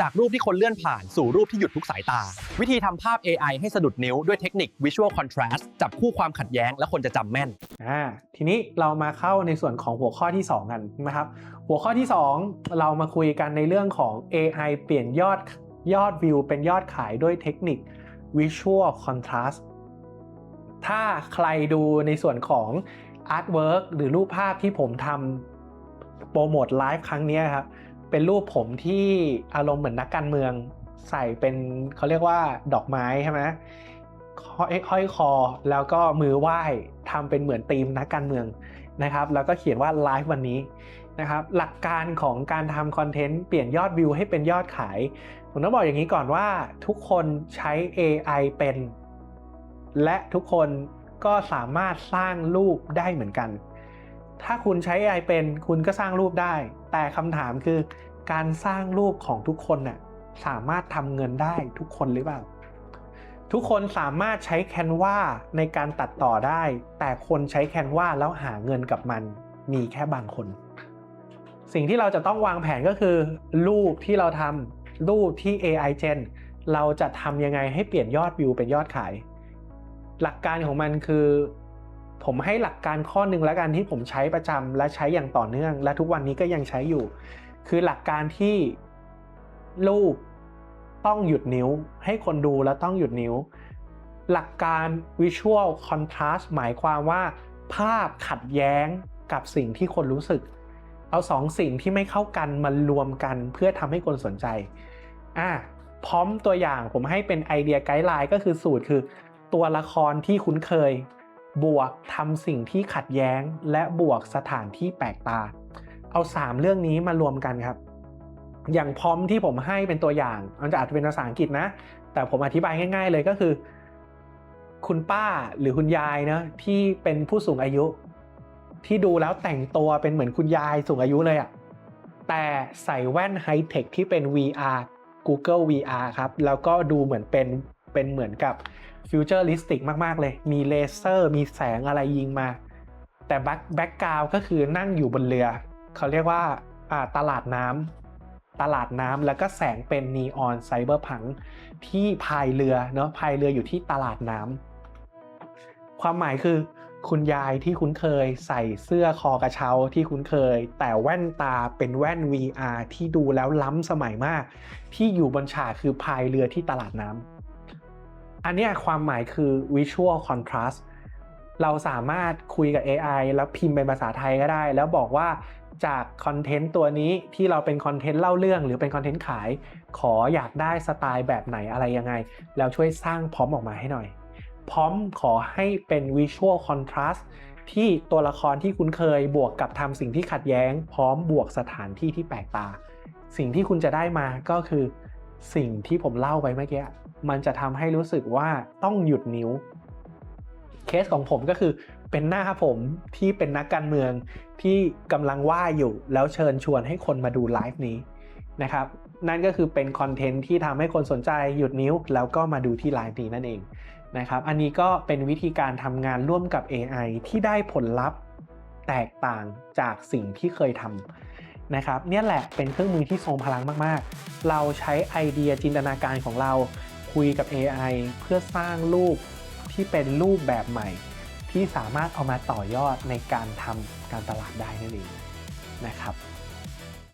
จากรูปที่คนเลื่อนผ่านสู่รูปที่หยุดทุกสายตา วิธีทำภาพ AI ให้สะดุดนิ้วด้วยเทคนิค Visual Contrast จับคู่ความขัดแย้งและคนจะจำแม่น อ่าทีนี้เรามาเข้าในส่วนของหัวข้อที่ 2 กันนะครับ หัวข้อที่ 2 เรามาคุยกันในเรื่องของ AI เปลี่ยนยอดยอดวิวเป็นยอดขายด้วยเทคนิค Visual Contrast ถ้าใครดูในส่วนของ Artwork หรือรูปภาพที่ผมทำโปรโมทไลฟ์ครั้งนี้ครับ เป็นรูปผมที่อารมณ์เหมือนนักการเมือง ใส่เป็นเขาเรียกว่าดอกไม้ใช่ไหมห้อยคอแล้วก็มือไหว้ทำเป็นเหมือนธีมนักการเมืองนะครับ แล้วก็เขียนว่าไลฟ์วันนี้นะครับ หลักการของการทำคอนเทนต์เปลี่ยนยอดวิวให้เป็นยอดขาย ผมต้องบอกอย่างนี้ก่อนว่าทุกคนใช้ AI เป็น และทุกคนก็สามารถสร้างรูปได้เหมือนกัน ถ้าคุณใช้ AI เป็นคุณก็สร้างรูปได้ แต่คำถามคือ การสร้างรูปของทุกคนน่ะสามารถทำเงินได้ทุกคนหรือเปล่า ทุกคนสามารถใช้ Canva ในการตัดต่อได้ แต่คนใช้ Canva แล้วหาเงินกับมันมีแค่บางคน สิ่งที่เราจะต้องวางแผนก็คือ รูปที่เราทำรูปที่ AI Gen เราจะทำยังไงให้เปลี่ยนยอดวิวเป็นยอดขาย หลักการของมันคือ ผมให้หลักการข้อหนึ่งแล้วกันที่ผมใช้ประจำและใช้อย่างต่อเนื่อง และทุกวันนี้ก็ยังใช้อยู่ คือหลักการที่รูปต้องหยุดนิ้ว ให้คนดูแล้วต้องหยุดนิ้ว หลักการ visual contrast หมายความว่า ภาพขัดแย้งกับสิ่งที่คนรู้สึก เอาสองสิ่งที่ไม่เข้ากันมารวมกันเพื่อทำให้คนสนใจอะพร้อมตัวอย่างผมให้เป็นไอเดียไกด์ไลน์ก็คือสูตรคือ ตัวละครที่คุ้นเคย บวกทำสิ่งที่ขัดแย้ง และบวกสถานที่แปลกตา เอา 3 เรื่องนี้มารวมกันครับ อย่างพร้อมที่ผมให้เป็นตัวอย่างมันจะอาจจะเป็นภาษาอังกฤษนะ แต่ผมอธิบายง่าย ๆ เลยก็คือ คุณป้าหรือคุณยายนะที่เป็นผู้สูงอายุ ที่ดูแล้วแต่งตัวเป็นเหมือนคุณยายสูงอายุเลยอะแต่ใส่แว่นไฮเทคที่เป็น VR Google VR ครับ แล้วก็ดูเหมือนเป็นเป็นเหมือนกับ ฟิวเจอริสติกมาก ๆ เลย มีเลเซอร์ มีแสงอะไรยิงมา แต่แบ็คแบ็กกราวก็คือนั่งอยู่บนเรือ เขาเรียกว่าอ่าตลาดน้ำตลาดน้ำแล้วก็แสงเป็นนีออนไซเบอร์พังที่พายเรือเนาะพายเรืออยู่ที่ตลาดน้ำความหมายคือคุณยายที่คุ้นเคยใส่เสื้อคอกระเช้าที่คุ้นเคย แต่แว่นตาเป็นแว่น VR ที่ดูแล้วล้ำสมัยมาก ที่อยู่บนฉากคือพายเรือที่ตลาดน้ำ อันนี้ความหมายคือ visual contrast เราสามารถคุยกับ AI แล้วพิมพ์เป็นภาษาไทยก็ได้ แล้วบอกว่าจากคอนเทนต์ตัวนี้ที่เราเป็นคอนเทนต์เล่าเรื่องหรือเป็นคอนเทนต์ขาย ขออยากได้สไตล์แบบไหนอะไรยังไง แล้วช่วยสร้างพร้อมออกมาให้หน่อย พร้อมขอให้เป็น visual contrast ที่ตัวละครที่คุ้นเคยบวกกับทำสิ่งที่ขัดแย้ง พร้อมบวกสถานที่ที่แปลกตา สิ่งที่คุณจะได้มาก็คือ สิ่งที่ผมเล่าไปเมื่อกี้มันจะทำให้รู้สึกว่าต้องหยุดนิ้ว เคสของผมก็คือเป็นหน้าผมที่เป็นนักการเมืองที่กำลังว่าอยู่ แล้วเชิญชวนให้คนมาดูไลฟ์นี้นะครับนั่นก็คือเป็นคอนเทนต์ที่ทำให้คนสนใจหยุดนิ้ว แล้วก็มาดูที่ไลฟ์นี้นั่นเองนะครับอันนี้ก็เป็นวิธีการทำงานร่วมกับ AI ที่ได้ผลลัพธ์แตกต่างจากสิ่งที่เคยทำ นะครับเนี่ยแหละเป็นเครื่องมือที่ทรงพลังมากๆ เราใช้ไอเดียจินตนาการของเราคุยกับ AI เพื่อสร้างรูปที่เป็นรูปแบบใหม่ ที่สามารถเอามาต่อยอดในการทำการตลาดได้นั่นเองนะครับ